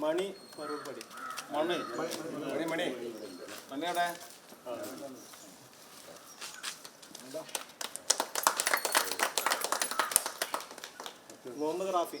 മണി മറുപടി മണി. മണി മണി. മണിയുടെ മുഹമ്മദ് റാഫി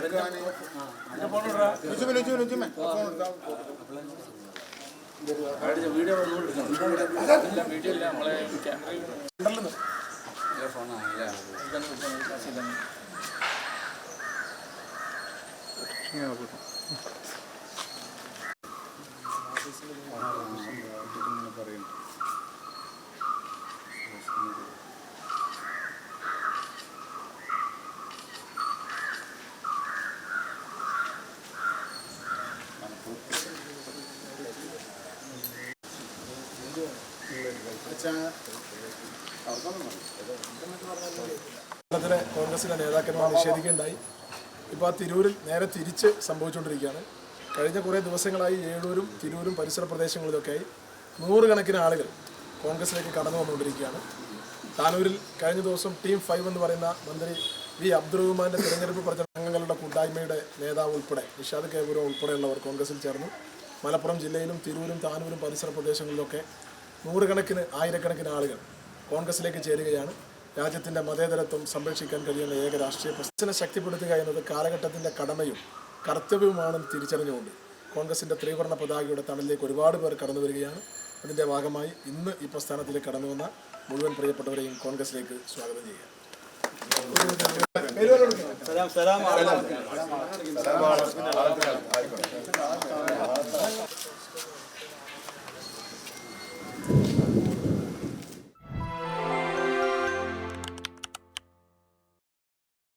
സവാഷ് നുജുമ നുജുമ നുജുമ ഫോൺ എടുത്താ കേരളത്തിലെ കോൺഗ്രസിലെ നേതാക്കന്മാർ നിഷേധിക്കുകയുണ്ടായി. ഇപ്പോൾ ആ തിരൂരിൽ നേരെ തിരിച്ച് സംഭവിച്ചുകൊണ്ടിരിക്കുകയാണ്. കഴിഞ്ഞ കുറേ ദിവസങ്ങളായി ഏഴൂരും തിരൂരും പരിസര പ്രദേശങ്ങളിലൊക്കെയായി നൂറുകണക്കിന് ആളുകൾ കോൺഗ്രസിലേക്ക് കടന്നു വന്നുകൊണ്ടിരിക്കുകയാണ്. താനൂരിൽ കഴിഞ്ഞ ദിവസം ടീം ഫൈവ് എന്ന് പറയുന്ന മന്ത്രി വി അബ്ദുറഹ്മാന്റെ തിരഞ്ഞെടുപ്പ് പ്രചരണങ്ങളുടെ കൂട്ടായ്മയുടെ നേതാവ് ഉൾപ്പെടെ നിഷാദ് കേപുരം ഉൾപ്പെടെയുള്ളവർ കോൺഗ്രസിൽ ചേർന്നു. മലപ്പുറം ജില്ലയിലും തിരൂരും താനൂരും പരിസര പ്രദേശങ്ങളിലൊക്കെ നൂറുകണക്കിന് ആയിരക്കണക്കിന് ആളുകൾ കോൺഗ്രസിലേക്ക് ചേരുകയാണ്. രാജ്യത്തിന്റെ മതേതരത്വം സംരക്ഷിക്കാൻ കഴിയുന്ന ഏക രാഷ്ട്രീയ പ്രശ്നം. ശക്തിപ്പെടുത്തുക എന്നത് കാലഘട്ടത്തിന്റെ കടമയും കർത്തവ്യവുമാണെന്ന് തിരിച്ചറിഞ്ഞുകൊണ്ട് കോൺഗ്രസിന്റെ ത്രിവർണ പതാകയുടെ തണലിലേക്ക് ഒരുപാട് പേർ കടന്നു വരികയാണ്. അതിന്റെ ഭാഗമായി ഇന്ന് ഈ പ്രസ്ഥാനത്തിലേക്ക് കടന്നു വന്ന മുഴുവൻ പ്രിയപ്പെട്ടവരെയും കോൺഗ്രസിലേക്ക് സ്വാഗതം ചെയ്യുക. സലാം സലാം.